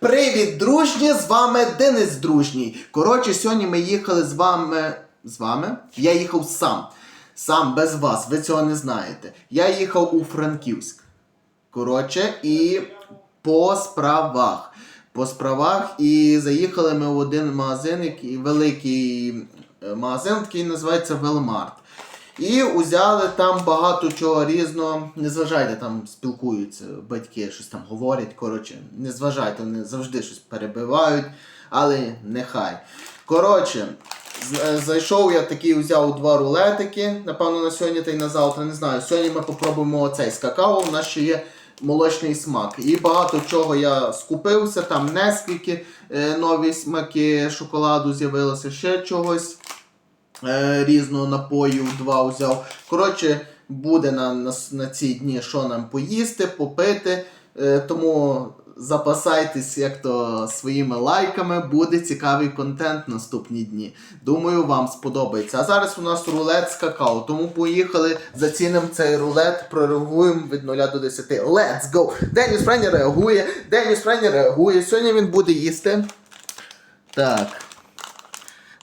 Привіт, дружні! З вами Денис Дружній. Коротше, сьогодні ми їхали з вами. З вами? Я їхав сам. Сам без вас, ви цього не знаєте. Я їхав у Франківськ. Коротше, і по справах. По справах і заїхали ми в один магазин, який великий е, магазин, який називається Велмарт. І узяли там багато чого різного. Не зважайте, там спілкуються батьки, щось там говорять. Коротше, не зважайте, вони завжди щось перебивають, але нехай. Коротше, е, зайшов я такий, взяв два рулетики. Напевно, на сьогодні та й на завтра не знаю. Сьогодні ми попробуємо оцей з какао. У нас ще є молочний смак. І багато чого я скупився, там нескільки е, нові смаки шоколаду з'явилося, ще чогось е, різного напою, два взяв. Коротше, буде на, на, на ці дні, що нам поїсти, попити. Е, тому запасайтесь як то своїми лайками, буде цікавий контент наступні дні. Думаю, вам сподобається. А зараз у нас рулет з какао. Тому поїхали, зацінимо цей рулет, прореагуємо від 0 до 10. Let's go! Деніс Френі реагує, Деніс Френі реагує. Сьогодні він буде їсти. Так.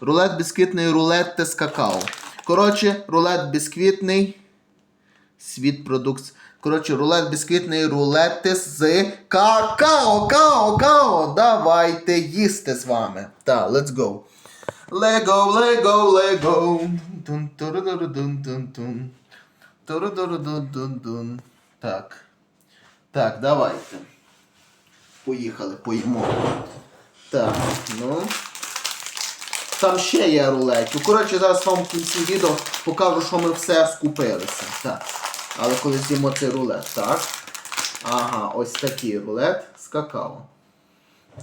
Рулет бісквітний, рулет з какао. Коротше, рулет бісквітний. Світ продукт. Коротше, рулет бісквітний, рулети з какао, као, као. Давайте їсти з вами. Так, let's go. Лего, лего, лего. Тун тун тун. Турудурудун-дун-дун. Так. Так, давайте. Поїхали, поїмо. Так, ну. Там ще є рулетів. Коротше, зараз вам в кінці відео покажу, що ми все скупилися. Так. Але коли з'їмо цей рулет, так. Ага, ось такий рулет з какао.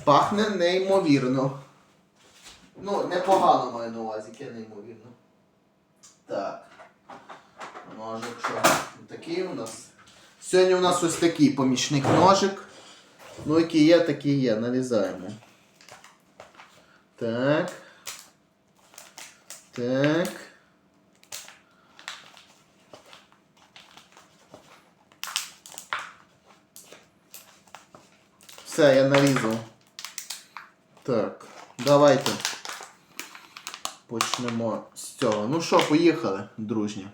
Пахне неймовірно. Ну, непогано маю на увазі, яке неймовірно. Так. Ножик? Такий у нас. Сьогодні у нас ось такий помічник ножик. Ну, який є, такий є. Нарізаємо. Так. Так. Все, я нарізав. Так, давайте почнемо з цього. Ну що, поїхали, дружні.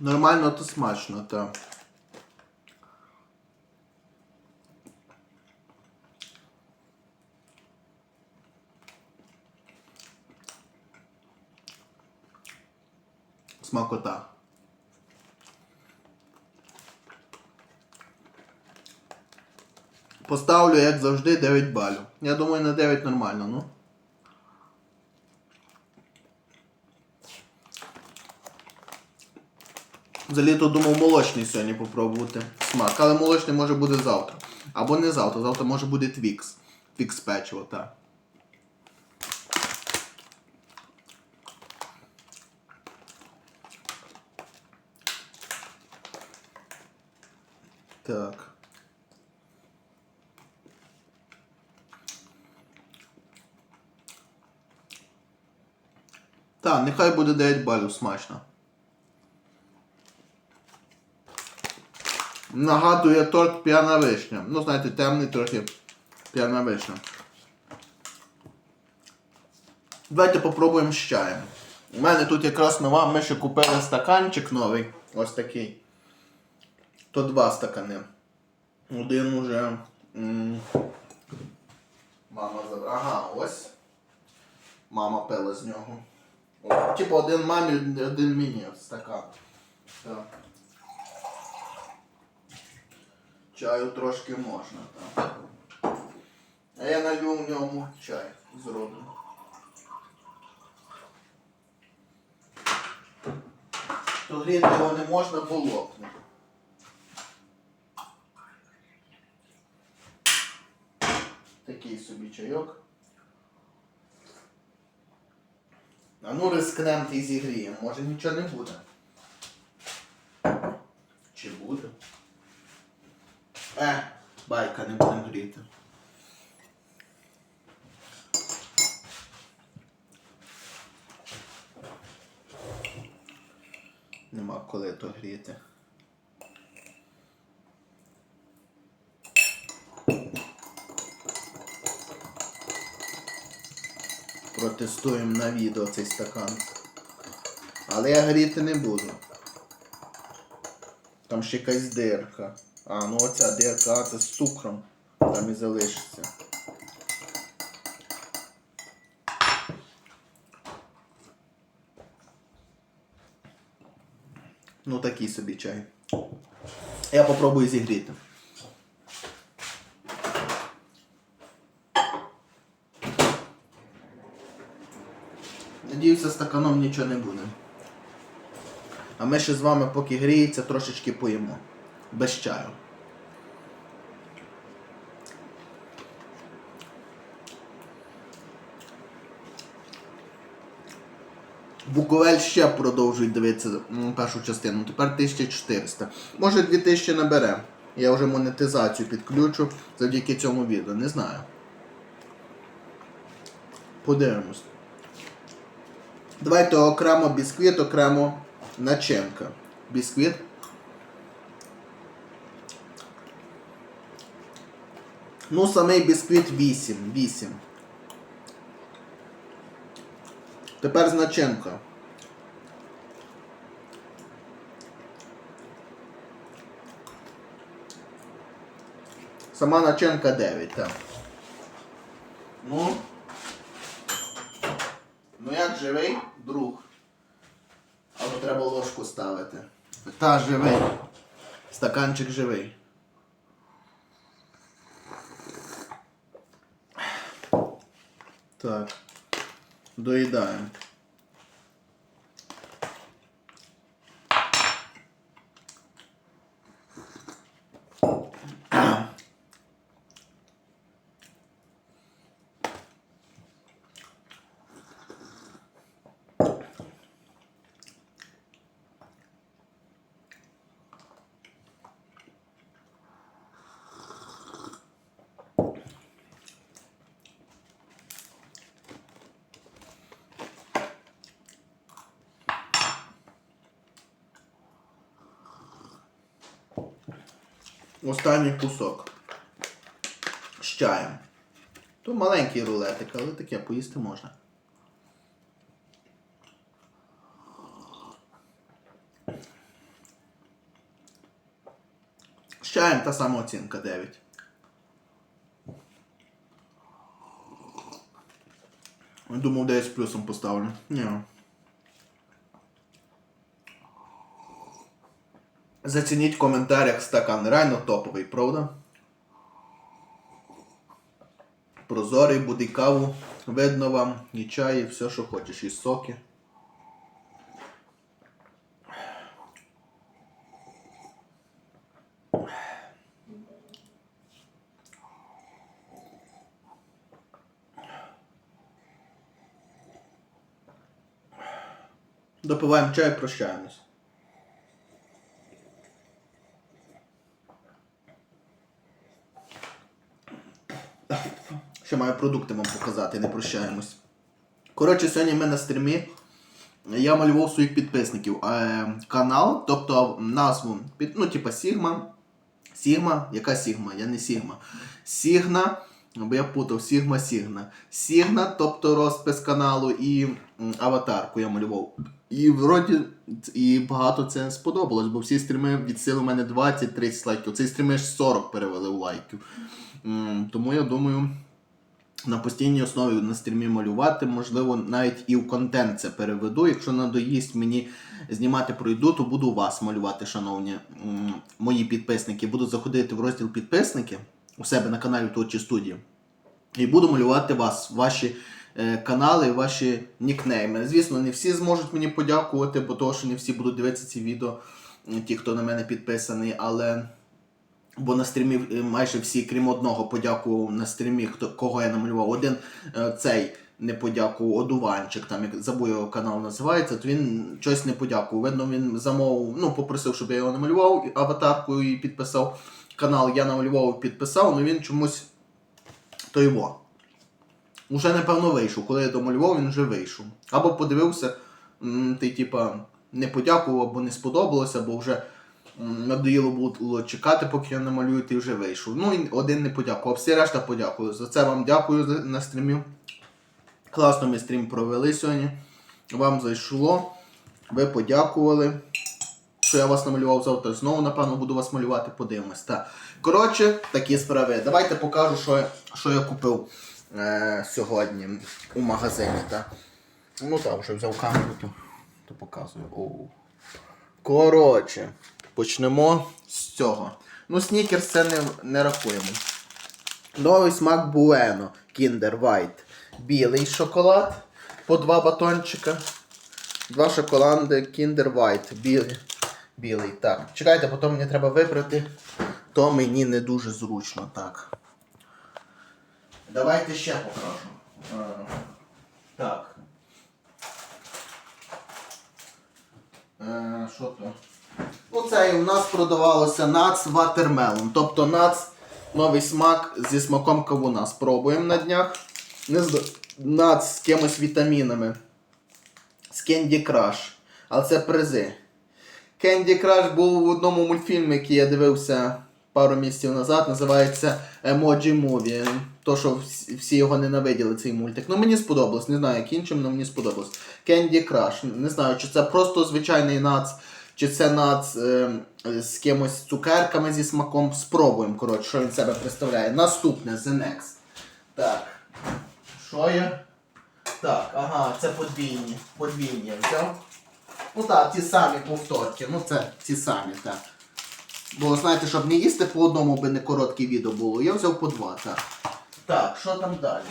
Нормально, то смачно, так. Смакота. Поставлю, як завжди, 9 балів. Я думаю, на 9 нормально, ну. Взагалі то думав молочний сьогодні попробувати смак, але молочний може буде завтра. Або не завтра, завтра може буде твікс. Твікс печиво, так. Так. Так, нехай буде 9 балів смачно. Нагадує торт п'яна вишня. Ну, знаєте, темний трохи п'яна вишня. Давайте попробуємо з чаєм. У мене тут якраз нова, ми ще купили стаканчик новий. Ось такий. То два стакани. Один уже. Мама забрала. Ага, ось. Мама пила з нього. Типу один мамі, один мені стакан. Так. Чаю трошки можна, так. А я налью в ньому чай зроблю. То гріти його не можна, бо лопне. Такий собі чайок. А ну рискнем і зігріємо, може нічого не буде. Е, байка, не будемо гріти. Нема коли то гріти. Протестуємо на відео цей стакан. Але я гріти не буду. Там ще якась дирка. А, ну оця дирка, це з цукром. Там і залишиться. Ну такий собі чай. Я попробую зігріти. Надіюся, стаканом нічого не буде. А ми ще з вами, поки гріється, трошечки поїмо. Без чаю. Буковель ще продовжують дивитися першу частину. Тепер 1400. Може 2000 набере. Я вже монетизацію підключу завдяки цьому відео. Не знаю. Подивимось. Давайте окремо бісквіт, окремо начинка. Бісквіт. Ну, самий бісквіт 8. 8. Тепер з. Сама начинка 9, так. Ну. Ну як живий, друг. Але треба ложку ставити. Та живий. Стаканчик живий. Так. Доїдаємо. Останній кусок. З чаєм. То маленький рулетик, але таке поїсти можна. З чаєм та сама оцінка 9. Думав, 10 з плюсом поставлю. Ні. Зацініть в коментарях стакан. Реально топовий, правда? Прозорий, буде каву. Видно вам, і чай, і все, що хочеш, і соки. Допиваємо чай, прощаємось. Ще маю продукти вам показати, не прощаємось. Коротше, сьогодні ми на стрімі. Я малював своїх підписників. Е, канал, тобто назву, ну, типа Сігма. Сігма, яка Сігма? Я не Сігма. Сігна, бо я путав, Сігма Сігна. Сігна, тобто розпис каналу і аватарку я малював. І вроді і багато це сподобалось, бо всі стріми від сили у мене 20-30 лайків. Цей стрім аж 40 перевели у лайків. Тому я думаю, на постійній основі на стрімі малювати, можливо, навіть і в контент це переведу. Якщо надоїсть мені знімати пройду, то буду вас малювати, шановні мої підписники. Буду заходити в розділ підписники у себе на каналі Творчі студії. І буду малювати вас, ваші канали, ваші нікнейми. Звісно, не всі зможуть мені подякувати, бо того, що не всі будуть дивитися ці відео, ті, хто на мене підписаний, але. Бо на стрімі е, майже всі, крім одного, подякував на стрімі, хто кого я намалював. Один е, цей не подякував, одуванчик, там як забув його канал називається, то він щось не подякував. Видно, він замовив, ну попросив, щоб я його намалював аватаркою і підписав. канал Я намалював підписав, але він чомусь то його. Уже напевно вийшов. Коли я домалював, він вже вийшов. Або подивився, ти типа не подякував, або не сподобалося, або вже надоїло було чекати, поки я намалюю, ти вже вийшов. Ну і один не подякував, всі решта подякували. За це вам дякую на стрімі. Класно ми стрім провели сьогодні. Вам зайшло. Ви подякували. Що я вас намалював завтра. Знову, напевно, буду вас малювати, подивимось. Так. Коротше, такі справи. Давайте покажу, що я, що я купив е, сьогодні у магазині. Так. Ну так, вже взяв камеру, то, то показую. Оу. Коротше, почнемо з цього. Ну, снікерс це не, не рахуємо. Новий смак Bueno Kinder White. Білий шоколад по два батончика. Два шоколади Kinder White. Білий. Білий. Так. Чекайте, потім мені треба вибрати. То мені не дуже зручно. Так. Давайте ще покажу. Е, Так. Е, Що то? Ну, це і у нас продавалося нац Watermelon. Тобто нац новий смак зі смаком кавуна. Спробуємо на днях. Нац з кимось вітамінами. З Candy Crush. Але це призи. Candy Crush був в одному мультфільмі, який я дивився пару місяців назад. Називається Emoji Movie. То, що всі його ненавиділи, цей мультик. Ну мені сподобалось. Не знаю, як іншим, але мені сподобалось. Candy Crush. Не знаю, чи це просто звичайний нац, чи це нац е, з кимось цукерками зі смаком. Спробуємо, коротше, що він себе представляє. Наступне The Next. Так. Що є? Так, ага, це подвійні. Подвійні взяв. Ну так, ті самі повторки. Ну це ті самі, так. Бо знаєте, щоб не їсти по одному, би не коротке відео було. Я взяв по два, так. Так, що там далі?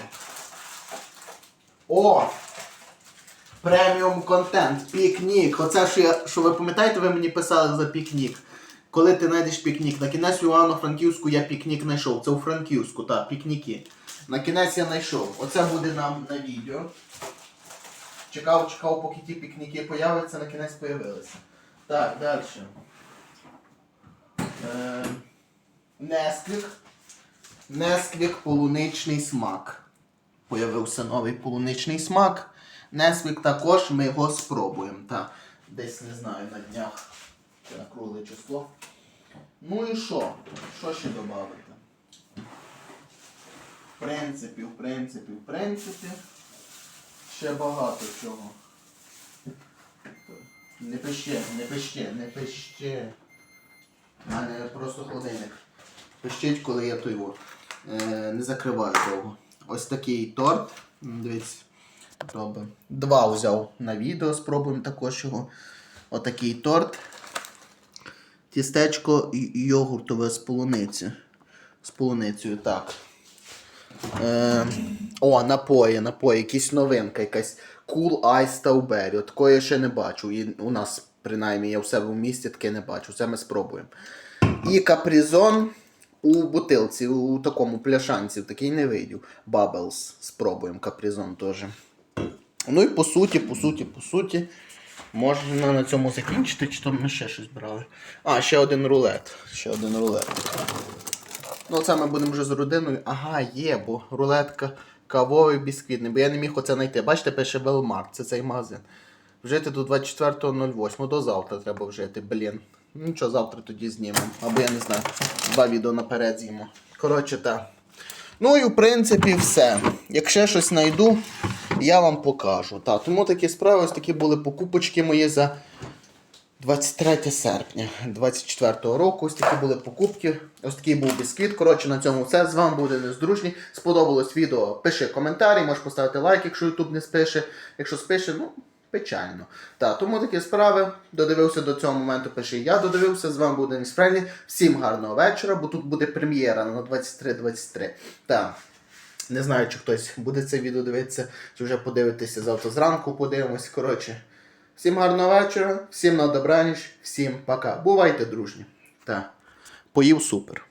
О! Преміум контент, пікнік. Оце що я, що ви пам'ятаєте, ви мені писали за пікнік. Коли ти знайдеш пікнік. На кінець Івано-Франківську я пікнік знайшов. Це у Франківську, так, пікніки. На кінець я знайшов. Оце буде нам на відео. Чекав, чекав, поки ті пікніки появляться, на кінець появилися. Так, далі. Е, Несквік. Несквік полуничний смак. Появився новий полуничний смак. Несквік також ми його спробуємо. Так, десь не знаю на днях. Це на кругле число. Ну і що? Що ще додати? В принципі, в принципі, в принципі. Ще багато чого. Не пище, не пище, не пище. У мене просто холодильник. Пищить, коли я то його е, не закриваю довго. Ось такий торт. Дивіться. Робимо. Два взяв на відео, спробуємо також його. Отакий торт. Тістечко йогуртове з полуниці. З полуницею, так. Е, о, напої, напої, якісь новинка, якась Cool Ice Strawberry. Такої я ще не бачу. І у нас, принаймні, я в себе в місті таке не бачу. Це ми спробуємо. І капризон у бутилці, у такому пляшанці, в такий не видів. Bubbles. Спробуємо капризон теж. Ну і по суті, по суті, по суті. Можна на цьому закінчити, чи то ми ще щось брали. А, ще один рулет. Ще один рулет. Ну, це ми будемо вже з родиною. Ага, є, бо рулетка кавовий бісквітний, бо я не міг оце знайти. Бачите, пише Велмарт, це цей магазин. Вжити до 24.08, до завтра треба вжити, блін. Ну що, завтра тоді знімемо. Або я не знаю, два відео наперед з'їмо. Коротше, так. Ну і в принципі все. Якщо щось знайду, я вам покажу. Так, тому такі справи, ось такі були покупочки мої за 23 серпня 24 року. Ось такі були покупки. Ось такий був бісквіт. Коротше, на цьому все. З вами буде Нездружній. Сподобалось відео. Пиши коментарі, можеш поставити лайк, якщо YouTube не спише. Якщо спише, ну, печально. Так, тому такі справи. Додивився до цього моменту, пиши я додивився. З вами був Деніс Френлі. Всім гарного вечора, бо тут буде прем'єра на 23.23. Так. Не знаю, чи хтось буде це відео дивитися, чи вже подивитися завтра зранку, подивимось. Коротше. Всім гарного вечора, всім на добраніч, всім пока. Бувайте дружні. Так. Поїв супер.